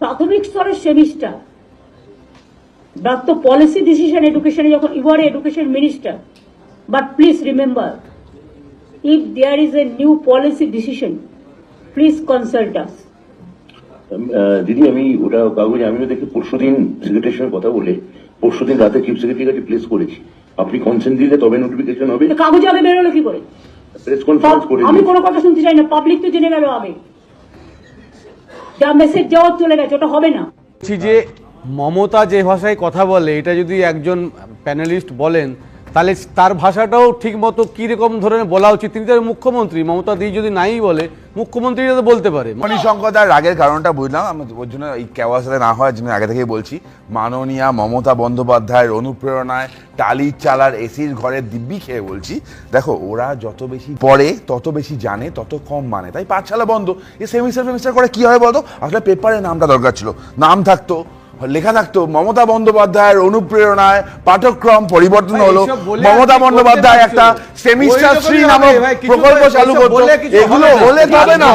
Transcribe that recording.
প্রাথমিক স্তরের semester. Doctor policy decision এডুকেশনে যখন you are education minister but please remember if there is a new policy decision please consult us দিদি আমি ওটা কাগজে আমিও দেখি পরশুদিন সেক্রেটারির সঙ্গে কথা বলে পরশুদিন রাতে চিফ সেক্রেটারির কাছে প্লেস করেছি। আপনি কনসেন্ট দিলে তবে নোটিফিকেশন হবে। কাগজে আগে বেরোলো কি করে? প্রেস কনফারেন্স করে আমি কোনো কথা শুনতে চাই না পাবলিক তো জেনে গেল আগে। যা মমতা যে ভাষায় কথা বলে এটা যদি একজন প্যানেলিস্ট বলেন তাহলে তার ভাষাটাও ঠিক মতো কীরকম ধরনের বলা উচিত? তিনি তো মুখ্যমন্ত্রী, মমতা দি যদি নাই বলে, মুখ্যমন্ত্রী তো বলতে পারে। মণিশঙ্কর রাগের কারণটা বুঝলাম, আমি ওর জন্য এই কেওয়াসালে না হওয়ার জন্য আগে থেকেই বলছি। মাননীয়া মমতা বন্দ্যোপাধ্যায়ের অনুপ্রেরণায় টালির চালার এসির ঘরের দিব্যি খেয়ে বলছি। দেখো, ওরা যত বেশি পড়ে, তত বেশি জানে, তত কম মানে। তাই পাঠশালা বন্ধ। এই সেমিস্টার সেমিস্টার করে কি হয় বলতো? আসলে পেপারে নামটা দরকার ছিল। নাম থাকতো। লেখা থাকতো মমতা বন্দ্যোপাধ্যায়ের অনুপ্রেরণায় পাঠক্রম পরিবর্তন হলো। মমতা? বন্দ্যোপাধ্যায় একটা সেমিস্টার শ্রী নামক প্রকল্প চালু করতো। এগুলো হলে তবে না